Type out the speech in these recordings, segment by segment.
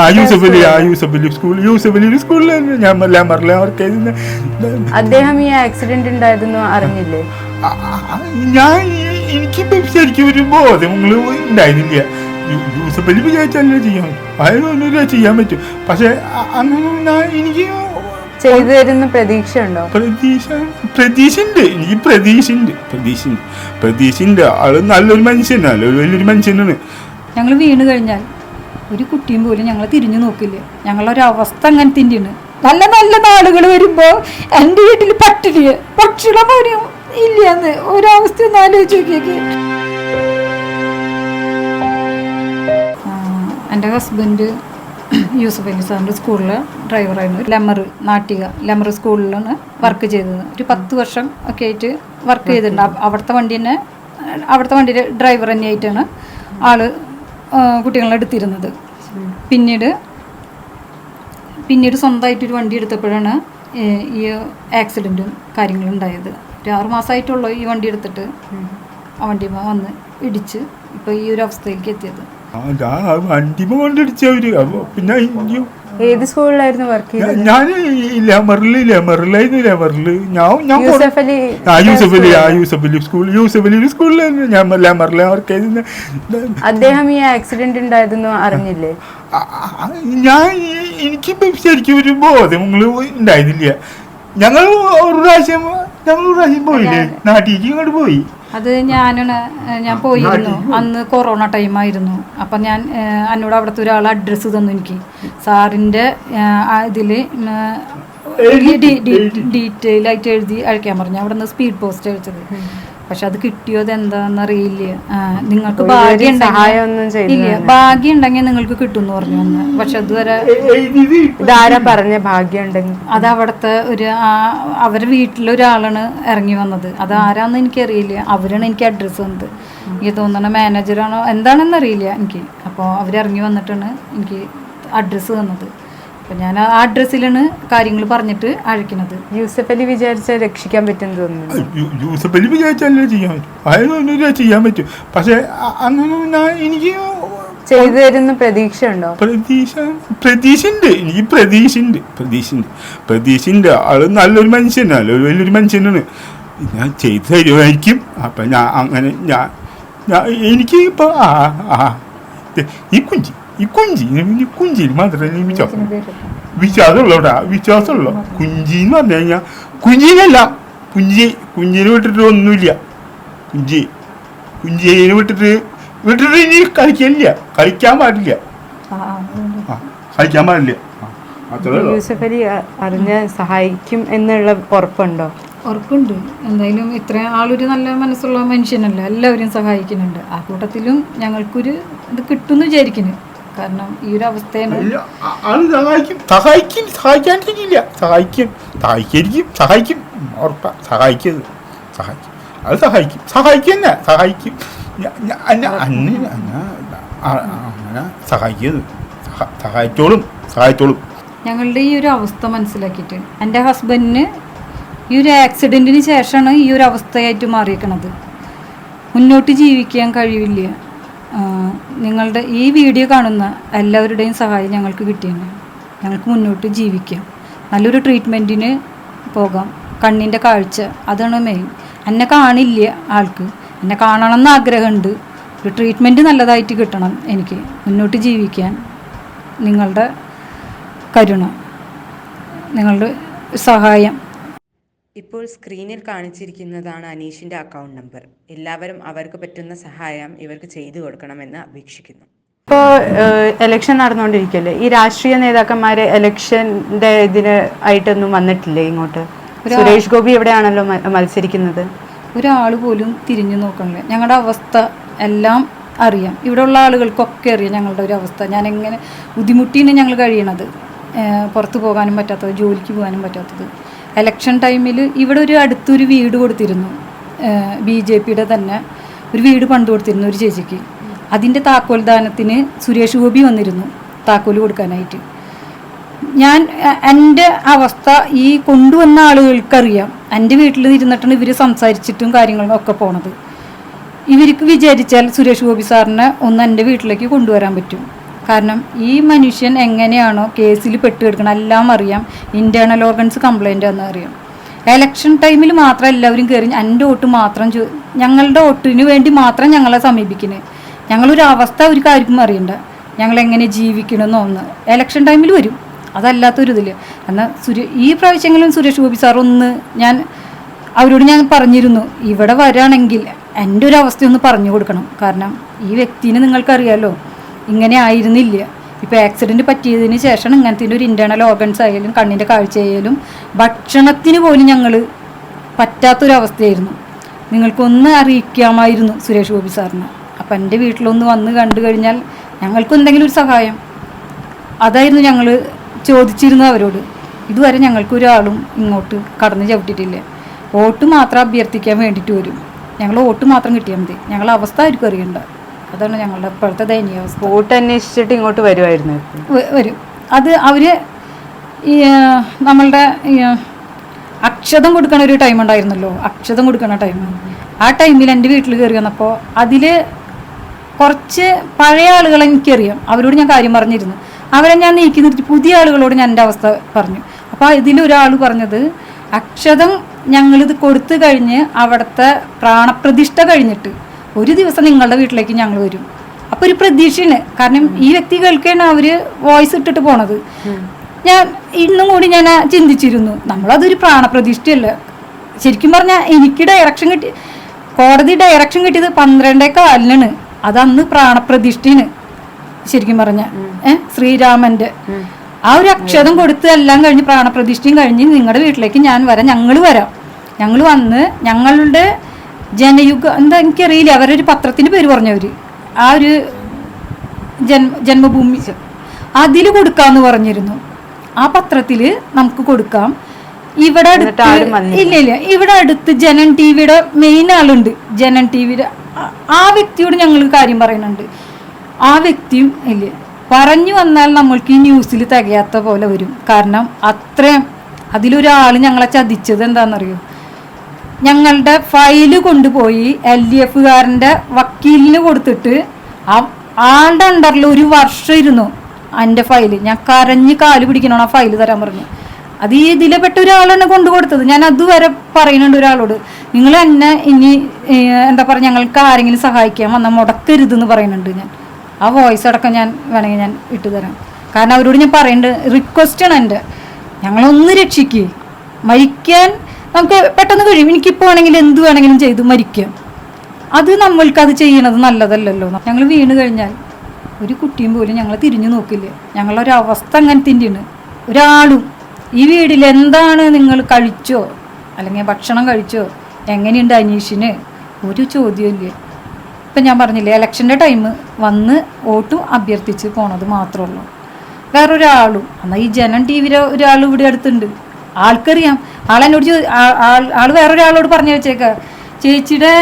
ആ യൂസഫ് അലി ആ യൂസഫ് അലി സ്കൂൾ യൂസഫ് അലി സ്കൂളിൽ ഞാൻ ലാമറിലെ വർക്ക് അവർക്ക് അദ്ദേഹം ഈ ആക്സിഡന്റ് ഉണ്ടായതെന്ന് അറിഞ്ഞില്ലേ? ഞാൻ എനിക്ക് ശരിക്കും ഒരു ബോധങ്ങൾ ഉണ്ടായിരുന്നില്ല. യൂസഫ് അലി വിചാരിച്ചല്ലേ ചെയ്യാൻ പറ്റും? അതൊന്നുമില്ല ചെയ്യാൻ പറ്റും. പക്ഷെ അങ്ങനെ എനിക്ക് ചെയ്തു തരുന്ന പ്രതീക്ഷ ഉണ്ടോ? പ്രതീക്ഷ പ്രതീക്ഷ ഉണ്ട് എനിക്ക് പ്രതീക്ഷ ഉണ്ട് പ്രതീക്ഷ ഉണ്ട് പ്രതീക്ഷ ഉണ്ട് ആൾ നല്ലൊരു മനുഷ്യനാണ് നല്ലൊരു വലിയൊരു മനുഷ്യനാണ്. ഞങ്ങൾ വീണ് കഴിഞ്ഞാൽ ഒരു കുട്ടിയും പോലും ഞങ്ങൾ തിരിഞ്ഞു നോക്കില്ല. ഞങ്ങളൊരവസ്ഥ അങ്ങനെ തന്നെയാണ് നല്ല നല്ല നാളുകൾ വരുമ്പോൾ എന്റെ വീട്ടിൽ പട്ടിണി പക്ഷികളെ പോലും ഇല്ലയെന്ന് ഒരവസ്ഥ ഒന്ന് ആലോചിച്ച് നോക്കിയൊക്കെ. എന്റെ ഹസ്ബൻഡ് യൂസഫ് അലി സാറിന്റെ സ്കൂളിലെ ഡ്രൈവറായിരുന്നു ലെമർ നാട്ടിക ലെമർ സ്കൂളിലാണ് വർക്ക് ചെയ്തത്. ഒരു പത്ത് വർഷം ഒക്കെ ആയിട്ട് വർക്ക് ചെയ്തിട്ടുണ്ട്. അവ- അവിടുത്തെ വണ്ടി തന്നെ അവിടുത്തെ വണ്ടിയുടെ ഡ്രൈവർ തന്നെയായിട്ടാണ് ആൾ ആ, കുട്ടികളെ എടുത്തിരുന്നത്. പിന്നീട് പിന്നീട് സ്വന്തമായിട്ടൊരു വണ്ടി എടുത്തപ്പോഴാണ് ഈ ആക്സിഡന്റും കാര്യങ്ങളും ഉണ്ടായത്. ഒരു ആറ് മാസമായിട്ടുള്ളൂ ഈ വണ്ടി എടുത്തിട്ട് ആ വണ്ടി വന്ന് ഇടിച്ച് ഇപ്പോൾ ഈ ഒരു അവസ്ഥയിലേക്ക് എത്തിയത്. വണ്ടി അപ്പൊ പിന്നെ ഏത് സ്കൂളിലായിരുന്നു വർക്ക് ചെയ്തത്? ഞാൻ ലെമറിൽ ലെമറിലായിരുന്നു ലെമറിൽ ഞാൻ ഞാൻ യൂസഫ് അലി ആ യൂസഫ് അലി ആ യൂസഫ് അലി സ്കൂൾ യൂസഫ് അലി സ്കൂളിലായിരുന്നു ഞാൻ ലെമറിലെ വർക്ക് ചെയ്യുന്ന അദ്ദേഹം ഈ ആക്സിഡന്റ് ഉണ്ടായതെന്ന് അറിഞ്ഞില്ലേ? ഞാൻ എനിക്കിപ്പോ ശരിക്കും ഒരു ബോധങ്ങൾ ഉണ്ടായിരുന്നില്ല. ഞങ്ങൾ ഒരു പ്രാവശ്യം ഞങ്ങൾ ഒരു പ്രാവശ്യം പോയില്ലേ? നാട്ടിലേക്ക് ഇങ്ങോട്ട് പോയി. അത് ഞാനാണ് ഞാൻ പോയിരുന്നു. അന്ന് കൊറോണ ടൈമായിരുന്നു അപ്പം ഞാൻ എന്നോട് അവിടുത്തെ ഒരാൾ അഡ്രസ്സ് തന്നു എനിക്ക്. സാറിന്റെ ഇതിൽ ഡീറ്റെയിൽ ആയിട്ട് എഴുതി അയക്കാൻ പറഞ്ഞു. അവിടെ നിന്ന് സ്പീഡ് പോസ്റ്റ് അയച്ചത്. പക്ഷെ അത് കിട്ടിയോ അത് എന്താണെന്ന് അറിയില്ല ആ, നിങ്ങൾക്ക് ഭാഗ്യം ഇല്ല ഭാഗ്യം ഉണ്ടെങ്കിൽ നിങ്ങൾക്ക് കിട്ടും എന്ന് പറഞ്ഞു അന്ന് പക്ഷെ അതുവരെ ഇതാരാ പറഞ്ഞ ഭാഗ്യം ഉണ്ടെങ്കിൽ? അത് അവിടുത്തെ ഒരു ആ- അവരുടെ വീട്ടിലൊരാളാണ് ഇറങ്ങി വന്നത്. അത് ആരാന്ന് എനിക്കറിയില്ല. അവരാണ് എനിക്ക് അഡ്രസ്സ് തന്നത്. എനിക്ക് തോന്നണ മാനേജറാണോ എന്താണെന്ന് അറിയില്ല എനിക്ക്. അപ്പോൾ അവരിറങ്ങി വന്നിട്ടാണ് എനിക്ക് അഡ്രസ്സ് തന്നത്. അപ്പോൾ ഞാൻ ആ അഡ്രസ്സിലാണ് കാര്യങ്ങൾ പറഞ്ഞിട്ട് അഴിക്കണത് യൂസഫ് അലി വിചാരിച്ചാൽ രക്ഷിക്കാൻ പറ്റുമെന്ന് തോന്നുന്നു. യൂസഫ് അലി വിചാരിച്ചാലേ ചെയ്യാൻ പറ്റും? അയാൾ ചെയ്യാൻ പറ്റും. പക്ഷേ അങ്ങനെ എനിക്ക് ചെയ്തു തരുന്ന പ്രതീക്ഷ ഉണ്ടോ പ്രതീക്ഷ പ്രതീക്ഷ ഉണ്ട് എനിക്ക് പ്രതീക്ഷ ഉണ്ട് പ്രതീക്ഷ ഉണ്ട് പ്രതീക്ഷ ഉണ്ട് ആൾ നല്ലൊരു മനുഷ്യനാണ് നല്ലൊരു വലിയൊരു മനുഷ്യനാണ്. ഞാൻ ചെയ്തു തരുമായിരിക്കും. അപ്പം ഞാൻ അങ്ങനെ ഞാൻ ഞാൻ എനിക്ക് ഇപ്പോൾ ആ ആ ഈ കുഞ്ചി ഈ കുഞ്ചി ഈ കുഞ്ചിയിൽ മാത്രമേ എനിക്ക് വിശ്വാസമുള്ള കേട്ടാ വിശ്വാസമുള്ള. കുഞ്ചി എന്ന് പറഞ്ഞു കഴിഞ്ഞാൽ കുഞ്ചിനല്ല കുഞ്ചി കുഞ്ചിനെ വിട്ടിട്ട് ഒന്നുമില്ല. കുഞ്ചി കുഞ്ചിനെ വിട്ടിട്ട് വിട്ടിട്ട് ഇനി കളിക്കില്ല കളിക്കാൻ പാടില്ല. കളിക്കാൻ പാടില്ല. യൂസഫ് അലി അറിഞ്ഞ് സഹായിക്കും എന്നുള്ള ഉറപ്പുണ്ടോ? ഉറപ്പുണ്ട്. എന്തായാലും ഇത്ര ആളൊരു നല്ല മനസ്സുള്ള മനുഷ്യനല്ല എല്ലാവരും സഹായിക്കുന്നുണ്ട്. ആ കൂട്ടത്തിലും ഞങ്ങൾക്കൊരു ഇത് കിട്ടുമെന്ന് വിചാരിക്കുന്നു. കാരണം ഈ ഒരു അവസ്ഥയാണ് ആൾ സഹായിക്കും. സഹായിക്കും സഹായിക്കാണ്ടിരിക്കില്ല. സഹായിക്കും സഹായിക്കായിരിക്കും സഹായിക്കും. ഉറപ്പാ സഹായിക്കും സഹായിക്കും. അത് സഹായിക്കും. സഹായിക്കും തന്നെ സഹായിക്കും. അന്ന് അങ്ങനെ സഹായിച്ചോളും സഹായിച്ചോളും. ഞങ്ങളുടെ ഈ ഒരു അവസ്ഥ മനസ്സിലാക്കിയിട്ട് എന്റെ ഹസ്ബൻഡിന് ഈ ഒരു ആക്സിഡന്റിന് ശേഷമാണ് ഈ ഒരു അവസ്ഥയായിട്ട് മാറിയേക്കണത്. മുന്നോട്ട് ജീവിക്കാൻ കഴിയില്ല നിങ്ങളുടെ ഈ വീഡിയോ കാണുന്ന എല്ലാവരുടെയും സഹായം ഞങ്ങൾക്ക് കിട്ടിയാണ് ഞങ്ങൾക്ക് മുന്നോട്ട് ജീവിക്കാം. നല്ലൊരു ട്രീറ്റ്മെന്റിന് പോകാം. കണ്ണിന്റെ കാഴ്ച അതാണ് മെയിൻ എന്നെ കാണില്ല ആൾക്ക്. എന്നെ കാണണമെന്ന് ആഗ്രഹമുണ്ട്. ഒരു ട്രീറ്റ്മെന്റ് നല്ലതായിട്ട് കിട്ടണം എനിക്ക്. മുന്നോട്ട് ജീവിക്കാൻ നിങ്ങളുടെ കരുണ നിങ്ങളുടെ സഹായം. ഇപ്പോൾ സ്ക്രീനിൽ കാണിച്ചിരിക്കുന്നതാണ് അനീഷിന്റെ അക്കൗണ്ട് നമ്പർ. എല്ലാവരും അവർക്ക് പറ്റുന്ന സഹായം ഇവർക്ക് ചെയ്തു കൊടുക്കണമെന്ന് അപേക്ഷിക്കുന്നു. ഇപ്പോൾ എലക്ഷൻ നടന്നുകൊണ്ടിരിക്കല്ലേ? ഈ രാഷ്ട്രീയ നേതാക്കന്മാരെ എലക്ഷന്റെ ഇതിന് ആയിട്ടൊന്നും വന്നിട്ടില്ലേ ഇങ്ങോട്ട്? സുരേഷ് ഗോപി എവിടെയാണല്ലോ മത്സരിക്കുന്നത്? ഒരാൾ പോലും തിരിഞ്ഞു നോക്കണില്ല. ഞങ്ങളുടെ അവസ്ഥ എല്ലാം അറിയാം. ഇവിടെയുള്ള ആളുകൾക്കൊക്കെ അറിയാം ഞങ്ങളുടെ ഒരു അവസ്ഥ. ഞാൻ എങ്ങനെ ബുദ്ധിമുട്ടിയാണ് ഞങ്ങൾ കഴിയണത്? പുറത്തു പുറത്ത് പോകാനും പറ്റാത്തത് ജോലിക്ക് പോകാനും പറ്റാത്തത്. എലക്ഷൻ ടൈമിൽ ഇവിടെ ഒരു അടുത്തൊരു വീട് കൊടുത്തിരുന്നു. ബി ജെ പിയുടെ തന്നെ. ഒരു വീട് പണ്ട് കൊടുത്തിരുന്നു ഒരു ചേച്ചിക്ക്. അതിന്റെ താക്കോൽ ദാനത്തിന് സുരേഷ് ഗോപി വന്നിരുന്നു താക്കോൽ കൊടുക്കാനായിട്ട്. ഞാൻ എന്റെ അവസ്ഥ ഈ കൊണ്ടുവന്ന ആളുകൾക്കറിയാം. എന്റെ വീട്ടിൽ ഇരുന്നിട്ടാണ് ഇവർ സംസാരിച്ചിട്ടും കാര്യങ്ങളും ഒക്കെ പോണത്. ഇവർക്ക് വിചാരിച്ചാൽ സുരേഷ് ഗോപി സാറിനെ ഒന്ന് എന്റെ വീട്ടിലേക്ക് കൊണ്ടുവരാൻ പറ്റും. കാരണം ഈ മനുഷ്യൻ എങ്ങനെയാണോ കേസിൽ പെട്ടുകിടക്കണം എല്ലാം അറിയാം. ഇന്റേർണൽ ഓർഗൻസ് കംപ്ലൈന്റ് ആണെന്ന് അറിയാം. എലക്ഷൻ ടൈമിൽ മാത്രം എല്ലാവരും കയറി എന്റെ വോട്ട് മാത്രം ഞങ്ങളുടെ വോട്ടിന് വേണ്ടി മാത്രം ഞങ്ങളെ സമീപിക്കുന്നത് ഞങ്ങളൊരു അവസ്ഥ അവർക്ക് ആർക്കും അറിയണ്ട. ഞങ്ങളെങ്ങനെ ജീവിക്കണമെന്നോ ഒന്ന്. എലക്ഷൻ ടൈമിൽ വരും. അതല്ലാത്തൊരു ഇതിൽ എന്നാൽ സുരേ ഈ പ്രാവശ്യങ്ങളും സുരേഷ് ഗോപി സാർ ഒന്ന് ഞാൻ അവരോട് ഞാൻ പറഞ്ഞിരുന്നു ഇവിടെ വരാണെങ്കിൽ എന്റെ ഒരു അവസ്ഥ ഒന്ന് പറഞ്ഞു കൊടുക്കണം. കാരണം ഈ വ്യക്തിനെ നിങ്ങൾക്കറിയാലോ ഇങ്ങനെ ആയിരുന്നില്ല. ഇപ്പോൾ ആക്സിഡന്റ് പറ്റിയതിന് ശേഷം ഇങ്ങനത്തെ ഒരു ഇന്റേർണൽ ഓർഗൻസ് ആയാലും കണ്ണിന്റെ കാഴ്ച ആയാലും ഭക്ഷണത്തിന് പോലും ഞങ്ങൾ പറ്റാത്തൊരവസ്ഥയായിരുന്നു. നിങ്ങൾക്കൊന്ന് അറിയിക്കാമായിരുന്നു സുരേഷ് ഗോപി സാറിന്. അപ്പം എന്റെ വീട്ടിലൊന്ന് വന്ന് കണ്ടു കഴിഞ്ഞാൽ ഞങ്ങൾക്ക് എന്തെങ്കിലും ഒരു സഹായം. അതായിരുന്നു ഞങ്ങൾ ചോദിച്ചിരുന്നു അവരോട്. ഇതുവരെ ഞങ്ങൾക്ക് ഒരാളും ഇങ്ങോട്ട് കടന്ന് ചവിട്ടിയിട്ടില്ല. വോട്ട് മാത്രം അഭ്യർത്ഥിക്കാൻ വേണ്ടിയിട്ട് വരും. ഞങ്ങൾ വോട്ട് മാത്രം കിട്ടിയാൽ മതി. ഞങ്ങളുടെ അവസ്ഥ ആയിരിക്കും അറിയണ്ട. അതാണ് ഞങ്ങളുടെ ഇപ്പോഴത്തെ ദയനീയാവസ്ഥ വോട്ട് അന്വേഷിച്ചിട്ട് ഇങ്ങോട്ട് വരുമായിരുന്നു വരും. അത് അവർ ഈ നമ്മളുടെ അക്ഷതം കൊടുക്കണ ഒരു ടൈം ഉണ്ടായിരുന്നല്ലോ. അക്ഷതം കൊടുക്കണ ടൈം ആ ടൈമിൽ എന്റെ വീട്ടിൽ കയറി വന്നപ്പോൾ അതിൽ കുറച്ച് പഴയ ആളുകളെ എനിക്കറിയാം. അവരോട് ഞാൻ കാര്യം പറഞ്ഞിരുന്നു. അവരെ ഞാൻ നീക്കി നിർത്തി. പുതിയ ആളുകളോട് ഞാൻ എന്റെ അവസ്ഥ പറഞ്ഞു. അപ്പോൾ ഇതിലൊരാൾ പറഞ്ഞത് അക്ഷതം ഞങ്ങളിത് കൊടുത്തു കഴിഞ്ഞ് അവിടുത്തെ പ്രാണപ്രതിഷ്ഠ കഴിഞ്ഞിട്ട് ഒരു ദിവസം നിങ്ങളുടെ വീട്ടിലേക്ക് ഞങ്ങൾ വരും. അപ്പോൾ ഒരു പ്രതീക്ഷയാണ് കാരണം ഈ വ്യക്തി വ്യക്തികൾക്കാണ് അവർ വോയിസ് ഇട്ടിട്ട് പോണത്. ഞാൻ ഇന്നും കൂടി ഞാൻ ചിന്തിച്ചിരുന്നു. നമ്മളതൊരു പ്രാണപ്രതിഷ്ഠയല്ല. ശരിക്കും പറഞ്ഞാൽ എനിക്ക് ഡയറക്ഷൻ കിട്ടി കോടതി ഡയറക്ഷൻ കിട്ടിയത് പന്ത്രണ്ടേ കാലിനാണ് അത് അന്ന് പ്രാണപ്രതിഷ്ഠയാണ്. ശരിക്കും പറഞ്ഞ. ഏഹ് ശ്രീരാമന്റെ. ആ ഒരു അക്ഷതം കൊടുത്ത് എല്ലാം കഴിഞ്ഞ് പ്രാണപ്രതിഷ്ഠയും കഴിഞ്ഞ് നിങ്ങളുടെ വീട്ടിലേക്ക് ഞാൻ വരാം. ഞങ്ങൾ വരാം. ഞങ്ങൾ വന്ന് ഞങ്ങളുടെ ജനയുഗ എന്താ എനിക്കറിയില്ല. അവരൊരു പത്രത്തിന്റെ പേര് പറഞ്ഞവര്. ആ ഒരു ജന്മ ജന്മഭൂമി. അതിൽ കൊടുക്കാന്ന് പറഞ്ഞിരുന്നു. ആ പത്രത്തിൽ നമുക്ക് കൊടുക്കാം. ഇവിടെ അടുത്ത് ഇല്ല ഇല്ല. ഇവിടെ അടുത്ത് ജനൻ ടി വിയുടെ മെയിൻ ആളുണ്ട്. ജനൻ ടി വിയുടെ ആ വ്യക്തിയോട് ഞങ്ങൾ കാര്യം പറയുന്നുണ്ട്. ആ വ്യക്തിയും ഇല്ല. പറഞ്ഞു വന്നാൽ നമ്മൾക്ക് ഈ ന്യൂസിൽ തികയാത്ത പോലെ വരും. കാരണം അത്രയും അതിലൊരാൾ ഞങ്ങളെ ചതിച്ചത് എന്താണെന്നറിയോ ഞങ്ങളുടെ ഫയൽ കൊണ്ടുപോയി എൽ ഡി എഫുകാരന്റെ വക്കീലിന് കൊടുത്തിട്ട് ആളുടെ അണ്ടറിൽ ഒരു വർഷം ഇരുന്നു എന്റെ ഫയൽ ഞാൻ കരഞ്ഞ് കാൽ പിടിക്കണോ ആ ഫയൽ തരാൻ പറഞ്ഞു. അത് ഈ ഇതിലെ പെട്ട ഒരാളാണ് കൊണ്ടു കൊടുത്തത്. ഞാൻ അതുവരെ പറയുന്നുണ്ട് ഒരാളോട്. നിങ്ങൾ എന്നെ ഇനി എന്താ പറയുക ഞങ്ങൾക്ക് ആരെങ്കിലും സഹായിക്കാൻ വന്നാൽ മുടക്കരുതെന്ന് പറയുന്നുണ്ട് ഞാൻ. ആ വോയിസ് അടക്കം ഞാൻ വേണമെങ്കിൽ ഞാൻ ഇട്ടുതരാം കാരണം അവരോട് ഞാൻ പറയുന്നുണ്ട് റിക്വസ്റ്റാണ് എന്റെ. ഞങ്ങളൊന്ന് രക്ഷിക്കേ. മരിക്കാൻ നമുക്ക് പെട്ടെന്ന് കഴിയും. എനിക്കിപ്പോൾ വേണമെങ്കിൽ എന്ത് വേണമെങ്കിലും ചെയ്ത് മരിക്കാം. അത് നമ്മൾക്ക് അത് ചെയ്യണത് നല്ലതല്ലല്ലോ. ഞങ്ങൾ വീണ് കഴിഞ്ഞാൽ ഒരു കുട്ടിയും പോലും ഞങ്ങളെ തിരിഞ്ഞു നോക്കില്ല. ഞങ്ങളുടെ ഒരു അവസ്ഥ അങ്ങനത്തിന്റെയാണ് ഒരാളും ഈ വീടിൽ എന്താണ് നിങ്ങൾ കഴിച്ചോ? അല്ലെങ്കിൽ ഭക്ഷണം കഴിച്ചോ? എങ്ങനെയുണ്ട് അനീഷിന്? ഒരു ചോദ്യമില്ല ഇപ്പം ഞാൻ പറഞ്ഞില്ലേ ഇലക്ഷന്റെ ടൈം വന്ന് വോട്ട് അഭ്യർത്ഥിച്ച് പോണത് മാത്രമേ ഉള്ളൂ. വേറൊരാളും എന്നാൽ ഈ ജനം ടി വിയിലെ ഒരാൾ ഇവിടെ അടുത്തുണ്ട്. ആൾക്കറിയാം. ആളെന്നോട് ആൾ വേറൊരാളോട് പറഞ്ഞു വെച്ചേക്ക. ചേച്ചിയുടെ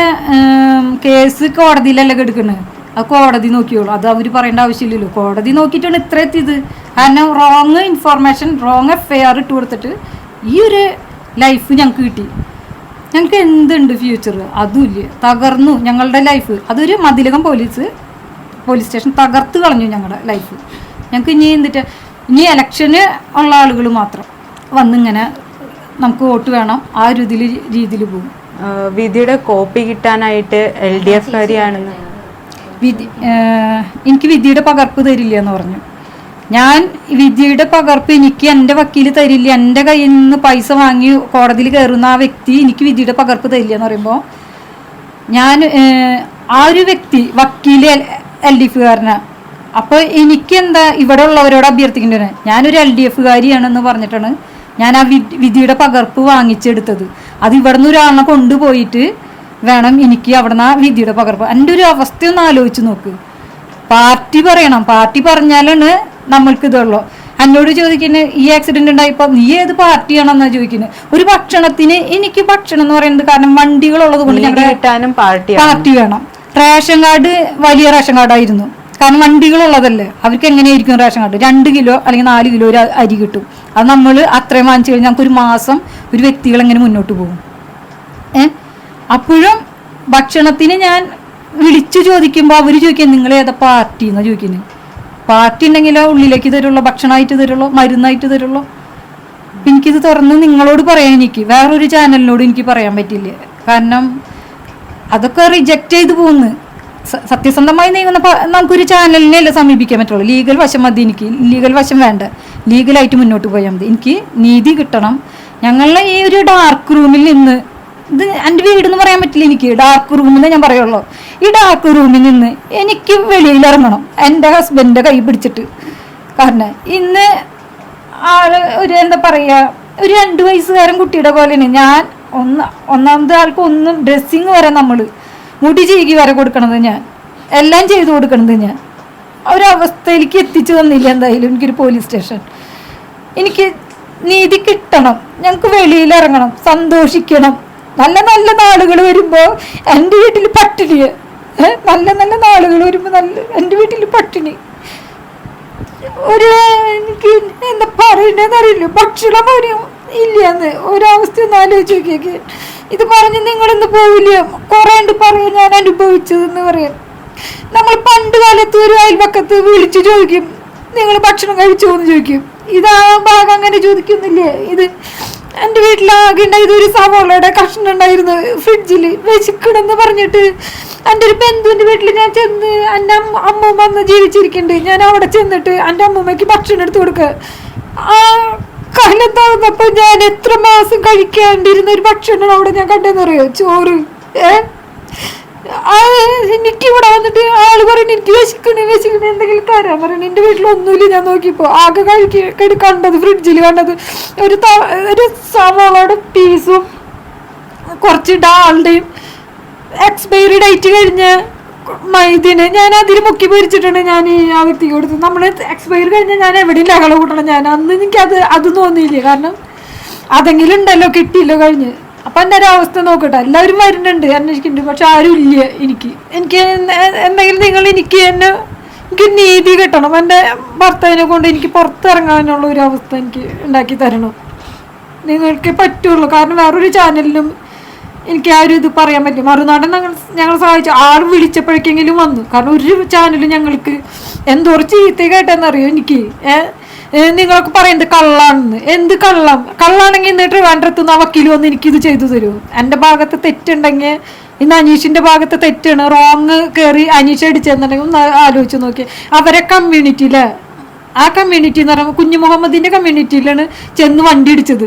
കേസ് കോടതിയിലല്ല കെടുക്കുന്നത് ആ കോടതി നോക്കിയോളൂ അത് അവർ പറയേണ്ട ആവശ്യമില്ലല്ലോ. കോടതി നോക്കിയിട്ടാണ് ഇത്ര എത്തിയത്. കാരണം wrong information wrong F I R ഇട്ട് കൊടുത്തിട്ട് ഈ ഒരു ലൈഫ് ഞങ്ങൾക്ക് കിട്ടി. ഞങ്ങൾക്ക് എന്തുണ്ട് ഫ്യൂച്ചർ അതുമില്ല തകർന്നു ഞങ്ങളുടെ ലൈഫ് അതൊരു മതിലകം പോലീസ് പോലീസ് സ്റ്റേഷൻ തകർത്ത് കളഞ്ഞു ഞങ്ങളുടെ ലൈഫ് ഞങ്ങൾക്ക് ഇനി എന്തിട്ട്? ഇനി ഇലക്ഷന് ഉള്ള ആളുകൾ മാത്രം വന്നിങ്ങനെ നമുക്ക് വോട്ട് വേണം. ആ ഒരു ഇതിൽ രീതിയിൽ പോകും. വിധിയുടെ കോപ്പി കിട്ടാനായിട്ട് എൽ ഡി എഫ് കാര്യമാണെന്ന് വിധി എനിക്ക് വിധിയുടെ പകർപ്പ് തരില്ല എന്ന് പറഞ്ഞു. ഞാൻ വിധിയുടെ പകർപ്പ് എനിക്ക് എന്റെ വക്കീൽ തരില്ല. എന്റെ കയ്യിൽ നിന്ന് പൈസ വാങ്ങി കോടതിയിൽ കയറുന്ന ആ വ്യക്തി എനിക്ക് വിധിയുടെ പകർപ്പ് തരില്ല എന്ന് പറയുമ്പോൾ ഞാൻ ആ ഒരു വ്യക്തി വക്കീൽ എൽ ഡി എഫുകാരനാ അപ്പോൾ എനിക്ക് എന്താ ഇവിടെ ഉള്ളവരോട് അഭ്യർത്ഥിക്കേണ്ടത് ഞാനൊരു എൽ ഡി എഫുകാരിയാണെന്ന് പറഞ്ഞിട്ടാണ് ഞാൻ ആ വിധി- വിധിയുടെ പകർപ്പ് വാങ്ങിച്ചെടുത്തത്. അത് ഇവിടുന്ന് ഒരാളിനെ കൊണ്ടുപോയിട്ട് വേണം എനിക്ക് അവിടുന്ന് ആ വിധിയുടെ പകർപ്പ്. എന്റെ ഒരു അവസ്ഥ ഒന്ന് ആലോചിച്ച് നോക്ക്. പാർട്ടി പറയണം. പാർട്ടി പറഞ്ഞാലാണ് നമ്മൾക്ക് ഇതുള്ളൂ. എന്നോട് ചോദിക്കുന്നത് ഈ ആക്സിഡന്റ് ഉണ്ടായപ്പോൾ നീ ഏത് പാർട്ടിയാണെന്നാണ് ചോദിക്കുന്നത് ഒരു ഭക്ഷണത്തിന് എനിക്ക് ഭക്ഷണം എന്ന് പറയുന്നത് കാരണം വണ്ടികളുള്ളത് കൊണ്ട് പാർട്ടി വേണം. റേഷൻ കാർഡ് വലിയ റേഷൻ കാർഡായിരുന്നു. കാരണം വണ്ടികളുള്ളതല്ലേ? അവർക്ക് എങ്ങനെയായിരിക്കും റേഷൻ കാർഡ്? രണ്ട് കിലോ അല്ലെങ്കിൽ നാല് കിലോ ഒരു അരി കിട്ടും. അത് നമ്മൾ അത്രയും വാങ്ങിച്ചു കഴിഞ്ഞാൽ നമുക്ക് ഒരു മാസം ഒരു വ്യക്തികൾ എങ്ങനെ മുന്നോട്ട് പോകും? ഏ? അപ്പോഴും ഭക്ഷണത്തിന് ഞാൻ വിളിച്ചു ചോദിക്കുമ്പോൾ അവർ ചോദിക്കുക നിങ്ങൾ ഏതാ പാർട്ടി എന്നാ ചോദിക്കുന്നത് പാർട്ടി ഉണ്ടെങ്കിലോ ഉള്ളിലേക്ക് തരുള്ളൂ ഭക്ഷണമായിട്ട് തരുള്ളൂ മരുന്നായിട്ട് തരുള്ളൂ. എനിക്കിത് തുറന്ന് നിങ്ങളോട് പറയാൻ എനിക്ക്. വേറൊരു ചാനലിനോട് എനിക്ക് പറയാൻ പറ്റില്ല. കാരണം അതൊക്കെ റിജക്റ്റ് ചെയ്ത് പോകുന്നു. സത്യസന്ധമായി നീങ്ങുന്ന നമുക്കൊരു ചാനലിനെ അല്ലേ സമീപിക്കാൻ പറ്റുള്ളൂ. ലീഗൽ വശം മതി എനിക്ക്. ലീഗൽ വശം വേണ്ട. ലീഗലായിട്ട് മുന്നോട്ട് പോയാൽ മതി. എനിക്ക് നീതി കിട്ടണം. ഞങ്ങളുടെ ഈ ഒരു ഡാർക്ക് റൂമിൽ നിന്ന് ഇത് എന്റെ വീടെന്ന് പറയാൻ പറ്റില്ല എനിക്ക്. ഡാർക്ക് റൂമെന്ന് ഞാൻ പറയുള്ളൂ. ഈ ഡാർക്ക് റൂമിൽ നിന്ന് എനിക്ക് വെളിയിൽ ഇറങ്ങണം. എന്റെ ഹസ്ബൻഡിന്റെ കൈ പിടിച്ചിട്ട്. കാരണം ഇന്ന് ആൾ ഒരു എന്താ പറയുക ഒരു രണ്ട് വയസ്സുകാരൻ കുട്ടിയുടെ പോലെയാണ്. ഞാൻ ഒന്ന് ഒന്നാമത്തെ ആൾക്ക് ഒന്നും ഡ്രസ്സിങ് വരെ നമ്മൾ മുടി ചീകി വരെ കൊടുക്കണത് ഞാൻ. എല്ലാം ചെയ്തു കൊടുക്കണത് ഞാൻ. ആ ഒരു അവസ്ഥയിലേക്ക് എത്തിച്ചു തന്നില്ല എന്തായാലും എനിക്കൊരു പോലീസ് സ്റ്റേഷൻ എനിക്ക് നീതി കിട്ടണം. ഞങ്ങൾക്ക് വെളിയിൽ ഇറങ്ങണം. സന്തോഷിക്കണം. നല്ല നല്ല നാളുകൾ വരുമ്പോൾ എന്റെ വീട്ടിൽ പട്ടിണി. നല്ല നല്ല നാളുകൾ വരുമ്പോൾ നല്ല എന്റെ വീട്ടിൽ പട്ടിണി. ഒരു എനിക്ക് എന്താ പറയണ്ടെന്ന് അറിയില്ല. ഭക്ഷണം പോലും ഇല്ലന്ന്. ഒരവസ്ഥ ഒന്ന് ആലോചിച്ച് നോക്കിയൊക്കെ. ഇത് പറഞ്ഞ് നിങ്ങളൊന്ന് പോവില്ല? കുറേ ഉണ്ട് പറയാൻ ഞാൻ അനുഭവിച്ചതെന്ന് പറയാം. നമ്മൾ പണ്ട് കാലത്ത് ഒരു അയൽപക്കത്ത് വിളിച്ചു ചോദിക്കും നിങ്ങൾ ഭക്ഷണം കഴിച്ചോ? എന്ന് ചോദിക്കും. ഇതാ ഭാഗം അങ്ങനെ ചോദിക്കുന്നില്ലേ? ഇത് എന്റെ വീട്ടിലാകെ ഉണ്ടായത് ഒരു സവോളയുടെ കഷ്ണം ഉണ്ടായിരുന്നു ഫ്രിഡ്ജിൽ വെച്ചിക്കണെന്ന് പറഞ്ഞിട്ട്. എന്റെ ഒരു ബന്ധുവിന്റെ വീട്ടിൽ ഞാൻ ചെന്ന് എന്റെ അമ്മ അമ്മൂമ്മ അന്ന് ജീവിച്ചിരിക്കുന്നുണ്ട്. ഞാൻ അവിടെ ചെന്നിട്ട് എന്റെ അമ്മൂമ്മയ്ക്ക് ഭക്ഷണം എടുത്ത് കൊടുക്കുക. ആ കാലത്താവുന്നപ്പോൾ ഞാൻ എത്ര മാസം കഴിക്കാണ്ടിരുന്ന ഒരു ഭക്ഷണം അവിടെ ഞാൻ കണ്ടെന്നറിയോ ചോറ്. എനിക്ക് ഇവിടെ വന്നിട്ട് ആൾ പറയുന്നു എനിക്ക് വിശക്കണേ വിശക്കണേ എന്തെങ്കിലും തരാൻ പറയുന്നു എന്റെ വീട്ടിലൊന്നുമില്ല ഞാൻ നോക്കിയപ്പോൾ ആകെ കഴിക്ക കണ്ടത് ഫ്രിഡ്ജിൽ കണ്ടത് ഒരു ഒരു സവാളയുടെ പീസും കുറച്ച് ഡാളുടെയും എക്സ്പയറി ഡേറ്റ് കഴിഞ്ഞ മൈദിന് ഞാൻ അതിൽ മുക്കി പൊരിച്ചിട്ടുണ്ട് ഞാൻ ആ വ്യക്തിക്ക് കൊടുത്ത് നമ്മൾ എക്സ്പയർ കഴിഞ്ഞാൽ ഞാൻ എവിടെയും ലഹള കൂട്ടണം. ഞാൻ അന്ന് എനിക്ക് അത് അത് തോന്നിയില്ല. കാരണം അതെങ്കിലും ഉണ്ടല്ലോ കിട്ടിയില്ലോ കഴിഞ്ഞ്. അപ്പം എന്റെ ഒരു അവസ്ഥ നോക്കട്ടെ. എല്ലാവരും വരുന്നുണ്ട് അന്വേഷിക്കുന്നുണ്ട്. പക്ഷെ ആരും ഇല്ല എനിക്ക്. എനിക്ക് എന്തെങ്കിലും നിങ്ങൾ എനിക്ക് എന്നെ എനിക്ക് നീതി കിട്ടണം. എന്റെ ഭർത്താവിനെ കൊണ്ട് എനിക്ക് പുറത്തിറങ്ങാനുള്ള ഒരു അവസ്ഥ എനിക്ക് ഉണ്ടാക്കി തരണം. നിങ്ങൾക്ക് പറ്റുള്ളൂ. കാരണം വേറൊരു ചാനലിലും എനിക്ക് ആ ഒരു ഇത് പറയാൻ പറ്റും മറുനാടൻ ഞങ്ങൾ ഞങ്ങൾ സഹായിച്ചു. ആൾ വിളിച്ചപ്പോഴേക്കെങ്കിലും വന്നു. കാരണം ഒരു ചാനൽ ഞങ്ങൾക്ക് എന്തോരം ചീത്ത കേട്ടെന്നറിയോ എനിക്ക്? നിങ്ങളൊക്കെ പറയുന്നത് കള്ളാണെന്ന്. എന്ത് കള്ളം? കള്ളാണെങ്കിൽ ഇന്ന് ട്രിവാൻഡ്രത്ത് നിന്ന് വക്കീൽ വന്ന് എനിക്ക് ഇത് ചെയ്തു തരൂ. എന്റെ ഭാഗത്ത് തെറ്റുണ്ടെങ്കിൽ ഇന്ന് അനീഷിന്റെ ഭാഗത്ത് തെറ്റാണ്. റോങ് കയറി അനീഷ് അടിച്ചെന്നുണ്ടെങ്കിൽ ഒന്ന് ആലോചിച്ച് നോക്കി. അവരെ കമ്മ്യൂണിറ്റിയിലെ ആ കമ്മ്യൂണിറ്റി എന്ന് പറയുമ്പോൾ കുഞ്ഞു മുഹമ്മദിന്റെ കമ്മ്യൂണിറ്റിയിലാണ് ചെന്ന് വണ്ടി ഇടിച്ചത്.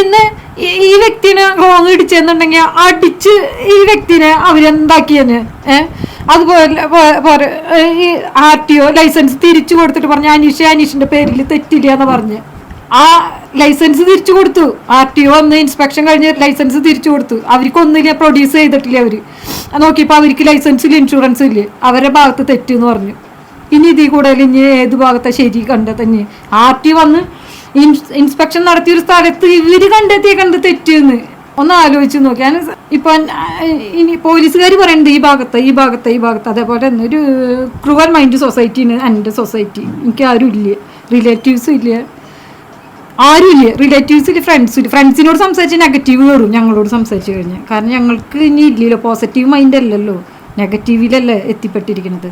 ഇന്ന് ഈ- വ്യക്തിനെ റോങ് ഇടിച്ചെന്നുണ്ടെങ്കിൽ അടിച്ച് ഈ വ്യക്തിനെ അവരെന്താക്കിയെന്ന് ഏഹ് അതുപോലെ ഈ ആർ ടി ഒ ലൈസൻസ് തിരിച്ചു കൊടുത്തിട്ട് പറഞ്ഞു അനീഷ് അനീഷിന്റെ പേരിൽ തെറ്റില്ല എന്ന് പറഞ്ഞ്. ആ ലൈസൻസ് തിരിച്ചു കൊടുത്തു. ആർ ടി ഒ ഒന്ന് ഇൻസ്പെക്ഷൻ കഴിഞ്ഞ് ലൈസൻസ് തിരിച്ചു കൊടുത്തു. അവർക്കൊന്നില്ല പ്രൊഡ്യൂസ് ചെയ്തിട്ടില്ല അവർ. നോക്കിയപ്പോൾ അവർക്ക് ലൈസൻസിൽ ഇൻഷുറൻസ് ഇല്ല. അവരുടെ ഭാഗത്ത് തെറ്റെന്ന് പറഞ്ഞു. ഇനി ഇതിൽ കൂടുതൽ ഇനി ഏത് ഭാഗത്തെ ശരി കണ്ടെത്തന്നെ ആർ ടി വന്ന് ഇൻസ്പെക്ഷൻ നടത്തിയ ഒരു സ്ഥലത്ത് ഇവർ കണ്ടെത്തിയ കണ്ട് തെറ്റെന്ന്. ഒന്ന് ആലോചിച്ച് നോക്കി. ഞാൻ ഇപ്പൊ ഇനി പോലീസുകാർ പറയുന്നത് ഈ ഭാഗത്ത് ഈ ഭാഗത്ത് ഈ ഭാഗത്ത്. അതേപോലെ തന്നെ ഒരു ക്രൂവൽ മൈൻഡ് സൊസൈറ്റിയാണ് എന്റെ സൊസൈറ്റി. എനിക്ക് ആരും ഇല്ല. റിലേറ്റീവ്സും ഇല്ല. ആരും ഇല്ല. റിലേറ്റീവ്സ് ഇല്ല ഫ്രണ്ട്സ് ഇല്ല. ഫ്രണ്ട്സിനോട് സംസാരിച്ച് നെഗറ്റീവ് കയറും ഞങ്ങളോട് സംസാരിച്ച് കഴിഞ്ഞാൽ കാരണം ഞങ്ങൾക്ക് ഇനി ഇല്ലല്ലോ. പോസിറ്റീവ് മൈൻഡ് അല്ലല്ലോ നെഗറ്റീവിലല്ലേ എത്തിപ്പെട്ടിരിക്കുന്നത്